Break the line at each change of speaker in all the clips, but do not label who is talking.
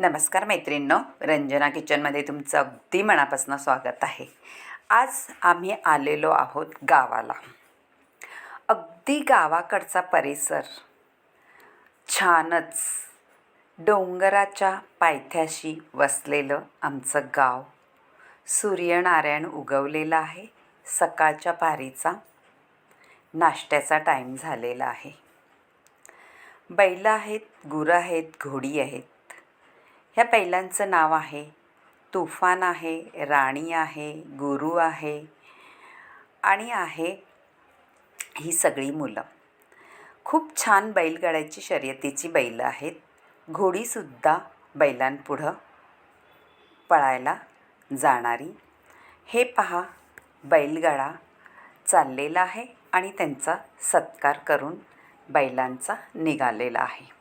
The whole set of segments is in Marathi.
नमस्कार मैत्रिणींनो रंजना किचनमध्ये तुमचं अगदी मनापासून स्वागत आहे. आज आम्ही आलेलो आहोत गावाला. अगदी गावाकडचा परिसर छानच. डोंगराच्या पायथ्याशी वसलेलं आमचं गाव सूर्यनारायण उगवलेलं आहे. सकाळच्या पारीचा नाश्त्याचा टाईम झालेला आहे. बैलं आहेत गुरं आहेत घोडी आहेत. ह्या बैलांचं नाव आहे. तुफान आहे राणी आहे गुरु आहे आणि आहे ही सगळी मुलं. खूप छान बैलगाड्याची शर्यतीची बैलं आहेत. घोडीसुद्धा बैलांपुढं पळायला जाणारी. हे पहा बैलगाडा चाललेला आहे आणि त्यांचा सत्कार करून बैलांचा निघालेला आहे.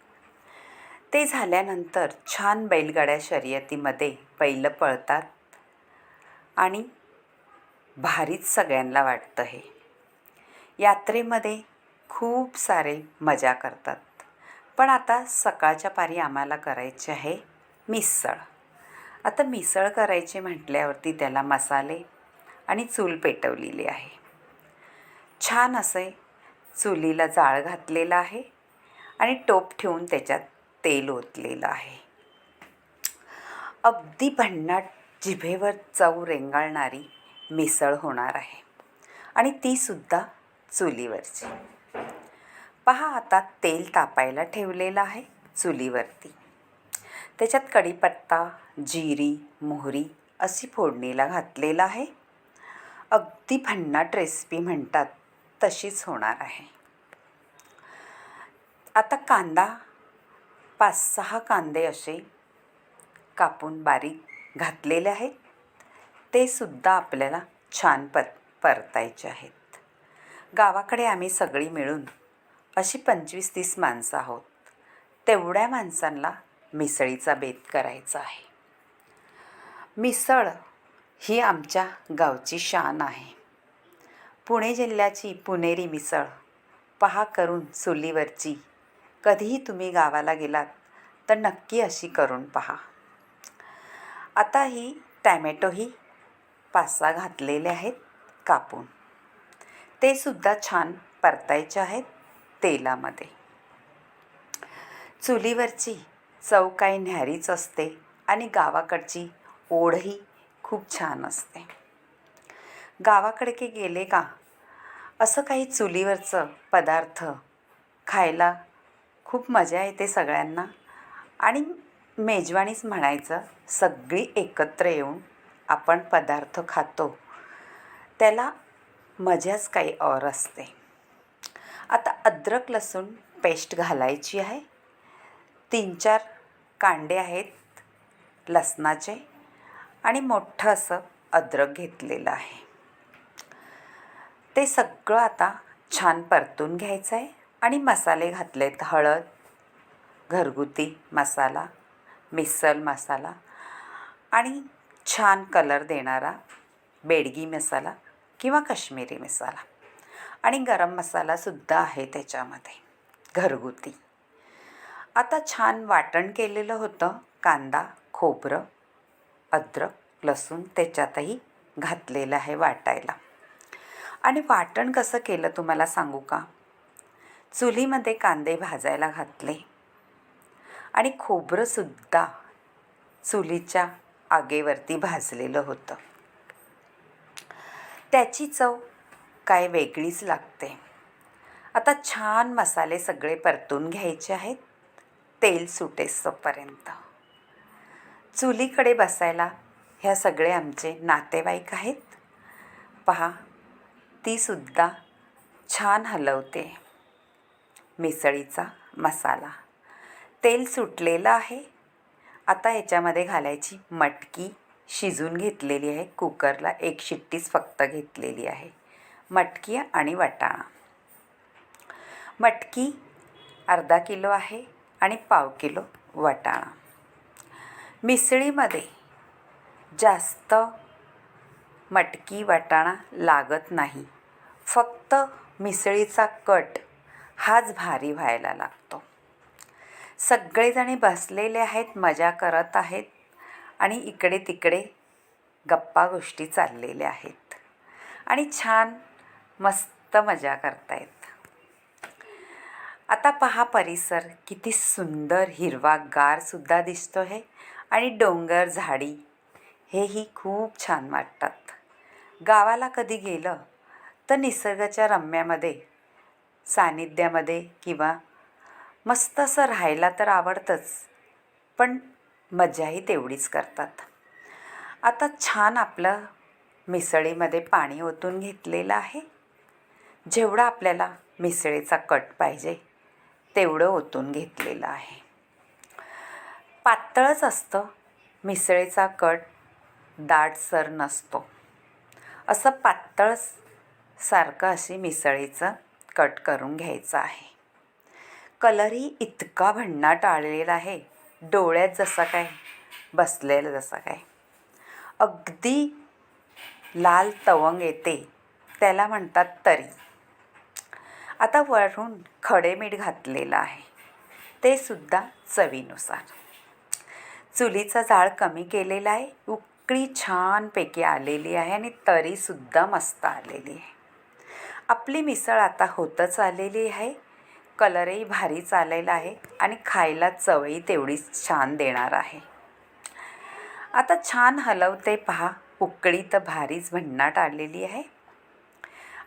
ते झाल्यानंतर छान बैलगाड्या शर्यतीमध्ये बैलं पळतात आणि भारीच सगळ्यांना वाटतं हे. यात्रेमध्ये खूप सारे मजा करतात. पण आता सकाळच्या पारी आम्हाला करायची आहे मिसळ. आता मिसळ करायची म्हटल्यावरती त्याला मसाले आणि चूल पेटवलेली आहे. छान असे चुलीला जाळ घातलेलं आहे आणि टोप ठेवून त्याच्यात तेल ओतलेलं आहे. अगदी भन्नाट जिभेवर चव रेंगाळणारी मिसळ होणार आहे. आणि तीसुद्धा चुलीवरची. पहा आता तेल तापायला ठेवलेलं आहे चुलीवरती. त्याच्यात कढीपत्ता जिरी मोहरी अशी फोडणीला घातलेलं आहे. अगदी भन्नाट रेसिपी म्हणतात तशीच होणार आहे. आता कांदा पाच सहा कांदे असे कापून बारीक घातलेले आहेत. ते सुद्धा आपल्याला छान पत परतायचे आहेत. गावाकडे आम्ही सगळी मिळून अशी पंचवीस तीस माणसं आहोत. तेवढ्या माणसांना मिसळीचा बेत करायचा आहे. मिसळ ही आमच्या गावची शान आहे. पुणे जिल्ह्याची पुणेरी मिसळ पहा करून चुलीवरची कधीही तुम्ही गावाला गेलात तर नक्की अशी करून पहा. आता ही टॅमॅटोही पाच सहा घातलेले आहेत कापून. ते सुद्धा छान परतायचे आहेत तेलामध्ये. चुलीवरची चव काही न्यारीच असते आणि गावाकडची ओढही खूप छान असते. गावाकडे की गेले का? असं काही चुलीवरचं पदार्थ खायला खूप मजा येते सगळ्यांना. आणि मेजवानीच म्हणायचं सगळी एकत्र येऊन आपण पदार्थ खातो. त्याला मजाच काही और असते. आता अद्रक लसूण पेस्ट घालायची आहे. तीन चार कांडे आहेत लसणाचे आणि मोठं असं अद्रक घेतलेलं आहे. ते सगळं आता छान परतून घ्यायचं आहे आणि मसाले घातलेत. हळद घरगुती मसाला मिसल मसाला आणि छान कलर देणारा बेडगी मसाला किंवा काश्मीरी मसाला. आणि गरम मसालासुद्धा आहे त्याच्यामध्ये. घरगुती. आता छान वाटण केलेलं होतं. कांदा खोबरं अद्रक लसूण त्याच्यातही घातलेलं आहे वाटायला. आणि वाटण कसं केलं तुम्हाला सांगू का? चुलीमध्ये कांदे भाजायला घातले. आणि खोबरंसुद्धा चुलीच्या आगेवरती भाजलेलं होतं. त्याची चव काय वेगळीच लागते. आता छान मसाले सगळे परतून घ्यायचे आहेत. तेल सुटेसपर्यंत. चुलीकडे बसायला ह्या सगळे आमचे नातेवाईक आहेत. पहा तीसुद्धा छान हलवते. मिसळीचा मसाला. तेल सुटलेलं आहे. आता याच्यामध्ये घालायची मटकी शिजून घेतलेली आहे. कुकरला एक शिट्टीच फक्त घेतलेली आहे. मटकी आणि वाटाणा. मटकी अर्धा किलो आहे आणि पाव किलो वाटाणा. मिसळीमध्ये जास्त मटकी वाटाणा लागत नाही. फक्त मिसळीचा कट हाच भारी व्हायला लागतो. सगळेजणी बसलेले आहेत मजा करत आहेत आणि इकडे तिकडे गप्पा गोष्टी चाललेल्या आहेत. आणि छान मस्त मजा करतायत. आता पहा परिसर किती सुंदर हिरवागारसुद्धा दिसतो आहे आणि डोंगर झाडी हेही खूप छान वाटतात. गावाला कधी गेलं तर निसर्गाच्या रम्यामध्ये सानिध्यामध्ये किंवा मस्त असं राहायला तर आवडतंच पण मजाही तेवढीच करतात. आता छान आपलं मिसळीमध्ये पाणी ओतून घेतलेलं आहे. जेवढा आपल्याला मिसळीचा कट पाहिजे तेवढं ओतून घेतलेलं आहे. पातळच असतं मिसळीचा कट दाटसर नसतो. असं पातळ सारखं अशी मिसळीचं कट करून घ्यायचं आहे. कलरही इतका भन्नाट आलेला आहे. डोळ्यात जसा काय बसलेलं जसा काय. अगदी लाल तवंग येते त्याला म्हणतात तरी. आता वरून खडे मीठ घातलेलं आहे. ते सुद्धा चवीनुसार. चुलीचा जाळ कमी केलेला आहे. उकळी छानपैकी आलेली आहे आणि तरीसुद्धा मस्त आलेली आहे. आपली मिसळ आता होतच आलेली आहे. कलरही भारी चाललेला आहे आणि खायला चवही तेवढीच छान देणार आहे. आता छान हलवते पहा. उकळी तर भारीच भन्नाट आलेली आहे.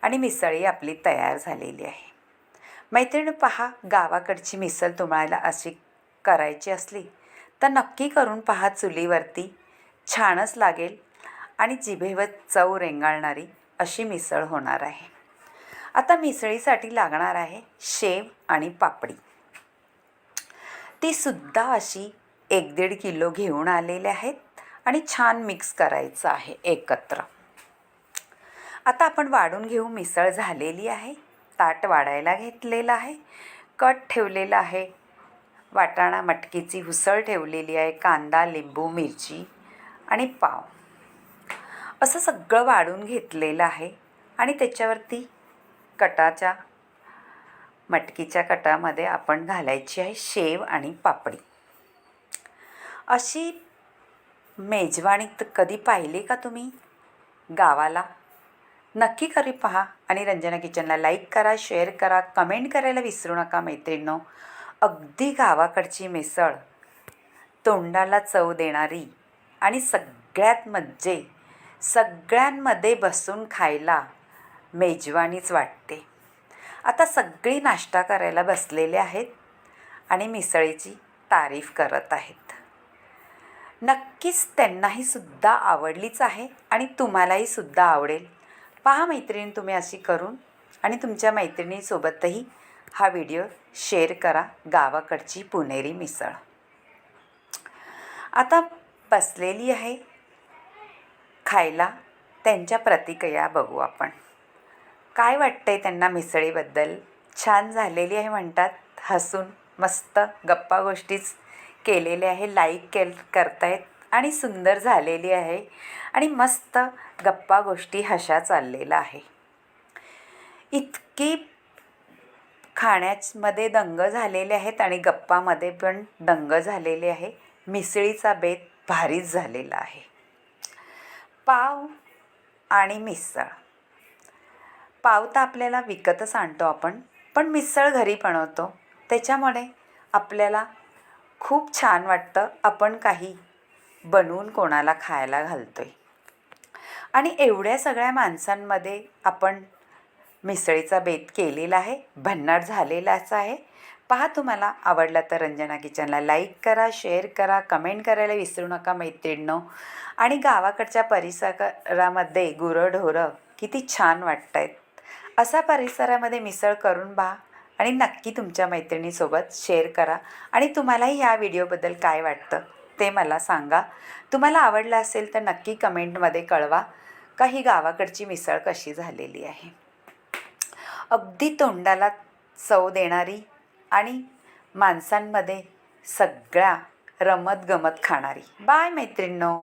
आणि मिसळही आपली तयार झालेली आहे. मैत्रिणी पहा गावाकडची मिसळ तुम्हाला अशी करायची असली तर नक्की करून पहा चुलीवरती. छानच लागेल आणि जिभेवर चव रेंगाळणारी अशी मिसळ होणार आहे. आता मिसळीसाठी लागणार आहे शेव आणि पापडी. ती सुद्धा अशी एक दीड किलो घेऊन आलेले आहेत आणि छान मिक्स करायचं आहे एकत्र. आता आपण वाढून घेऊ मिसळ झालेली आहे ताट वाढायला घेतलेलं आहे कट ठेवलेलं आहे वाटाणा मटकीची हुसळ ठेवलेली आहे कांदा लिंबू मिरची आणि पाव. असं सगळं वाढून घेतलेलं आहे आणि त्याच्यावरती कटाच्या मटकीच्या कटामध्ये आपण घालायची आहे शेव आणि पापडी. अशी मेजवानी तर कधी पाहिली का तुम्ही? गावाला? नक्की करी पहा आणि रंजना किचनला लाईक करा शेअर करा कमेंट करायला विसरू नका मैत्रिणींनो. अगदी गावाकडची मिसळ तोंडाला चव देणारी आणि सगळ्यात मज्जे सगळ्यांमध्ये बसून खायला मेजवानीच वाटते. आता सगळी नाश्ता करायला बसलेले आहेत आणि मिसळीची तारीफ करत आहेत. नक्कीच त्यांनाही सुद्धा आवडलीच आहे आणि तुम्हालाही सुद्धा आवडेल. पहा मैत्रिणी तुम्ही अशी करून आणि तुमच्या मैत्रिणीसोबतही हा व्हिडिओ शेअर करा गावाकडची पुणेरी मिसळ. आता बसलेली आहे. खायला त्यांच्या प्रतिक्रिया बघू आपण. काय वाटतंय त्यांना मिसळीबद्दल? छान झालेली आहे म्हणतात. हसून मस्त गप्पा गोष्टीच केलेले आहे लाईक केल करतायत आणि सुंदर झालेली आहे आणि मस्त गप्पा गोष्टी हशा चाललेला आहे. इतकी खाण्यामध्ये दंग झालेले आहेत आणि गप्पामध्ये पण दंग झालेले आहे. मिसळीचा बेत भारीच झालेला आहे. पाव आणि मिसळ. पाव तर आपल्याला विकतच आणतो आपण पण मिसळ घरी बनवतो. त्याच्यामुळे आपल्याला खूप छान वाटतं आपण काही बनवून कोणाला खायला घालतो आहे आणि एवढ्या सगळ्या माणसांमध्ये आपण मिसळीचा बेत केलेला आहे भन्नाट झालेलाच आहे. पहा तुम्हाला आवडला तर रंजना किचनला लाईक करा शेअर करा कमेंट करायला विसरू नका मैत्रिणींनो. आणि गावाकडच्या परिसरामध्ये गुरंढोरं किती छान वाटत आहेत असा परिसरामध्ये मिसळ करून पहा आणि नक्की तुमच्या मैत्रिणीसोबत शेअर करा. आणि तुम्हालाही ह्या व्हिडिओबद्दल काय वाटतं ते मला सांगा. तुम्हाला आवडलं असेल तर नक्की कमेंटमध्ये कळवा. का ही गावाकडची मिसळ कशी झालेली आहे. अगदी तोंडाला चव देणारी आणि माणसांमध्ये सगळ्या रमत गमत खाणारी. बाय मैत्रिणींनो.